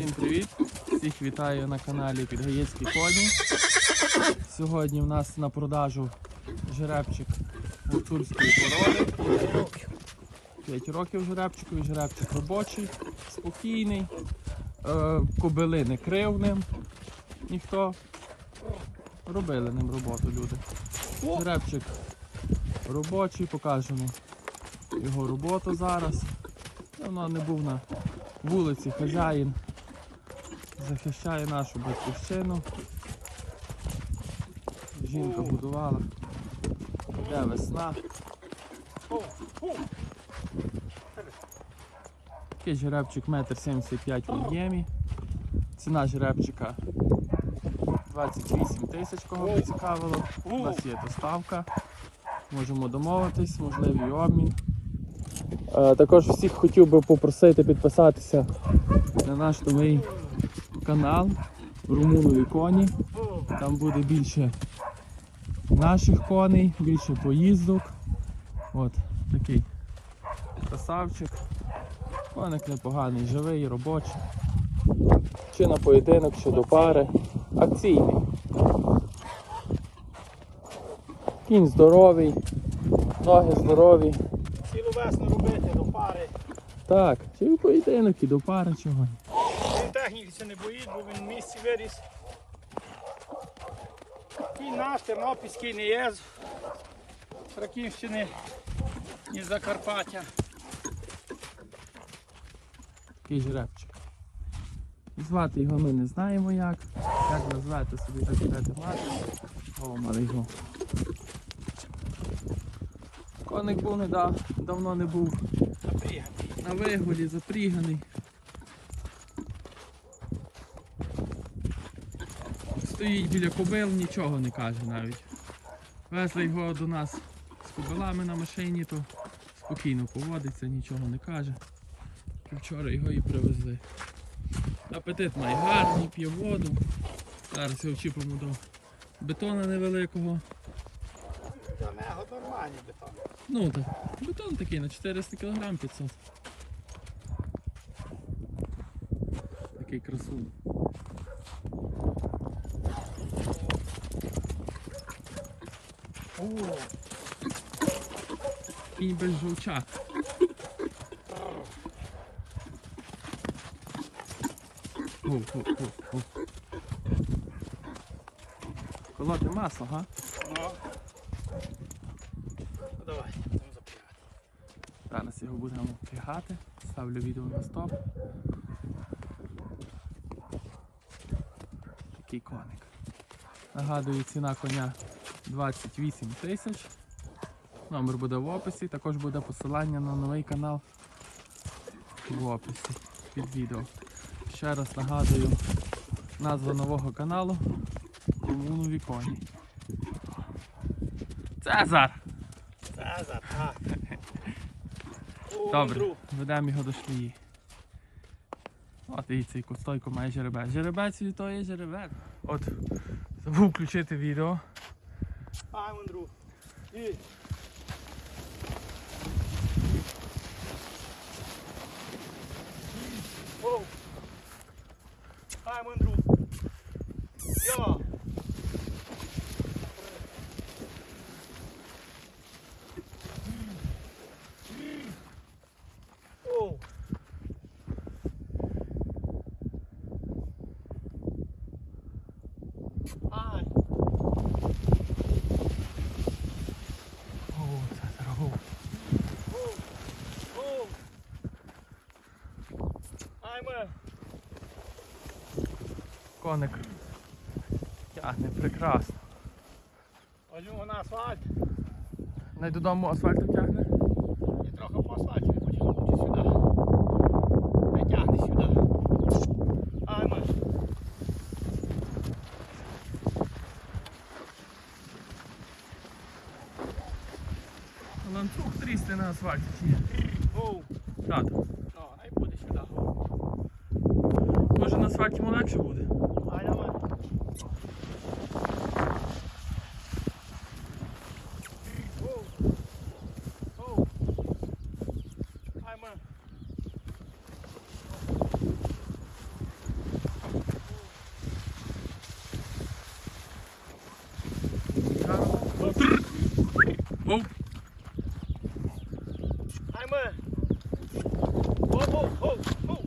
Всім привіт! Всіх вітаю на каналі Підгаєцькі коні. Сьогодні в нас на продажу жеребчик гуцульської породи. 5 років жеребчикові, жеребчик робочий, спокійний, е, кобили не крив. Ніхто робили ним роботу люди. Жеребчик робочий, покажемо його роботу зараз. Давно не був на вулиці хазяїн. Захищає нашу батьківщину. Жінка будувала. Йде весна. Такий жеребчик 1,75 м в об'ємі. Ціна жеребчика 28 тисяч, кого б цікавило. У нас є доставка. Можемо домовитись, можливий обмін. Е, Також всіх хотів би попросити підписатися на наш новий канал Румунові коні. Там буде більше наших коней, більше поїздок. От такий красавчик. Коник непоганий, живий, робочий. Чи на поєдинок, чи до пари. Акційний. Кінь здоровий, ноги здорові. Цілу весну робити до пари. Так, чи в поєдинок і до пари чого. Техніки це не боїть, бо він в місті виріс. Кінь наш, Тернопільський не є з Раківщини, з Закарпаття. Такий жеребчик. Звати його ми не знаємо як. Як назвати собі, так будете мати. О, його. Коник був недав, давно не був Запріганий. на вигулі, запріганий. Стоїть біля кобил, нічого не каже навіть. Везли його до нас з кобилами на машині, то спокійно поводиться, нічого не каже. Вчора його і привезли. Апетит має гарний, п'є воду. Зараз його вчіпимо до бетона невеликого. Для нього нормальний бетон. Ну так, бетон такий на 400 кг 500. Такий красун. Кінь без жовча. Гу, гу, гу, гу. Колоти масло, га? ну. Ну, Давай, будемо запрягати. Зараз його будемо впрягати. Ставлю відео на стоп. Такий коник. Нагадую, ціна коня 28 тисяч. Номер буде в описі, також буде посилання на новий канал в описі під відео. Ще раз нагадую назва нового каналу Румунові коні. Цезар! Цезар, так. Добре, ведемо його до шлії. От і цей костойко має жеребець. Жеребець і то є жеребець. От, забув включити відео. Ай, Мандру. Ай, вон друг. Йо. О. Ай. О, це дорого. О. Ай, ми. Коник тягне прекрасно. Ось на асфальт. Не додому асфальтом тягне. І трохи по асфальті не потягнути сюди. Не тягни сюди. Ай, ми. Ланцюг трісти на асфальті чи ні? Оу. Тато. Ну, най буде сюди. Може на асфальті легше буде? Aynen öyle. Oh. I'm a. Oh, oh, oh, oh.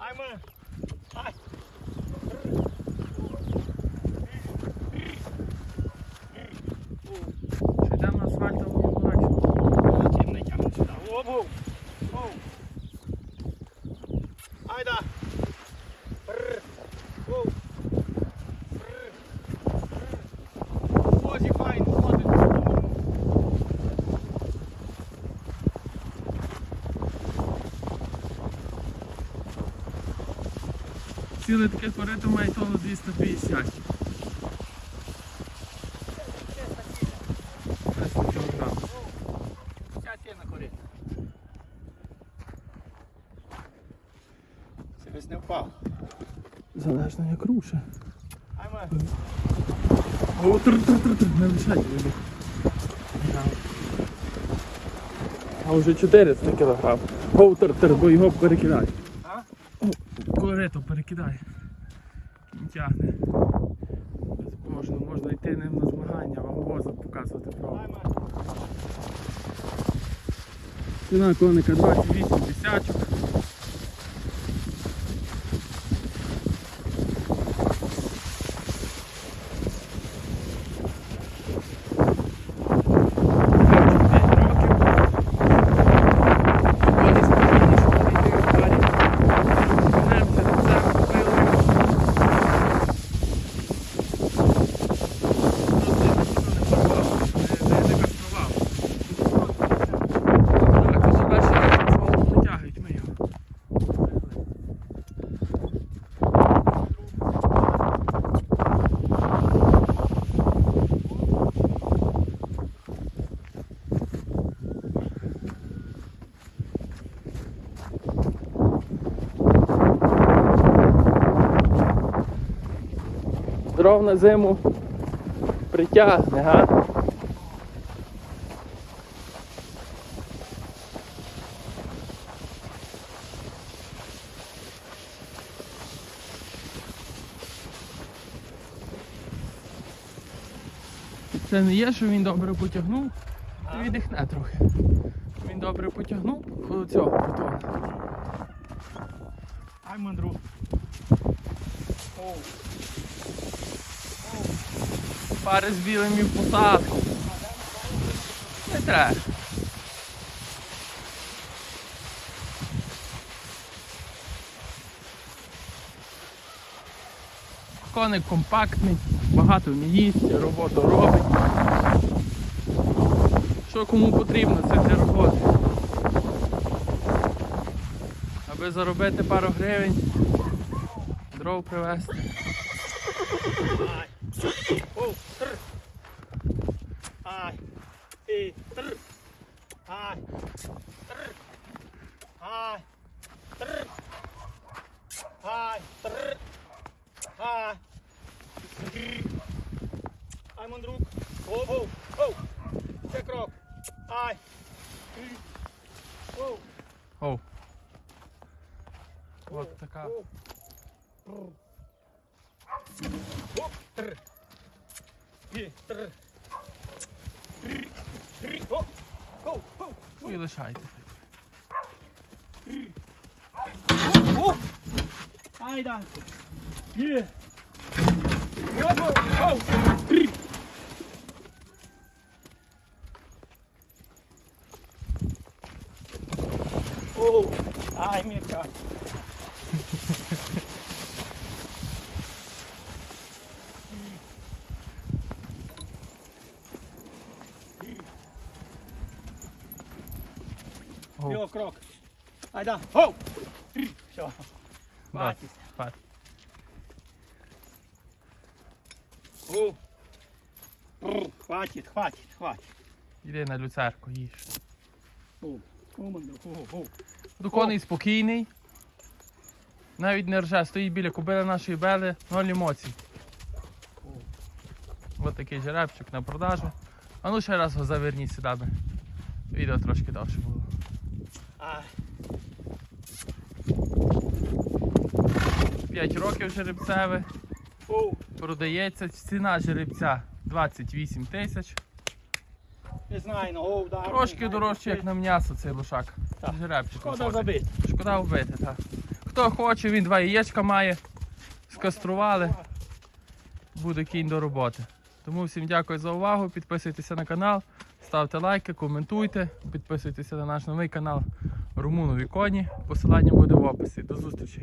I'm a. Hi. Оп. Прр. Прр. Озі файно ходить. Ціле таке корито має тонну 250. 300 кг. Ця ціна корить. Це весь не впав. Залежно як руше. О, тр тр тр тр не лишай вибіг. А вже 400 кг. О, тр тр, бо його перекидай. А? Корито перекидай. Він Тягне. Можна, можна йти ним на змагання, ваговоза показувати правду. Ай. Ціна коника 28 десяток. Так, це ж перший раз асфальт не тягають ми його. Дров на зиму притягне, га? Це не є, що він добре потягнув і віддихне трохи. Він добре потягнув о, цього бетону. Ай мандру. Оу. Пари з білим і в посадку. Не треба. Коник компактний, багато місця, роботу робить. Що кому потрібно, це для роботи. Аби заробити пару гривень, дров привезти. Ай. Оу. Тр. Ай. І. Тр. Ай. Тр. Ай. Тр. Ай. Тр. Ай. Тр. Ай, мандрук. Оу, оу, оу. Це крок. Ай. Тр. Оу. От така. Оу. Оп. Тр. І. Тр. Оу, оу. І лишайте. Айда. Є. Оу. Ай, Мірка. Йо, крок. Айда. Оу. Тр. Все. Хватить. Хватить. Оу. Прр. Хватит, хватит, хватит. Іди на люцерку, їж. Оу. Коней спокійний. Навіть не рже, стоїть біля кобили нашої бели, ноль емоцій. Ось такий жеребчик на продажу. А ну ще раз його заверніть сюди. Відео трошки довше було. 5 років жеребцеве. Продається ціна жеребця 28 тисяч. Трошки дорожче, як на м'ясо цей лошак. Жеребчик. Шкода забити. Шкода вбити, так. Хто хоче, він два яєчка має. Скастрували. Буде кінь до роботи. Тому всім дякую за увагу. Підписуйтеся на канал, ставте лайки, коментуйте, підписуйтеся на наш новий канал Румунові коні. Посилання буде в описі. До зустрічі!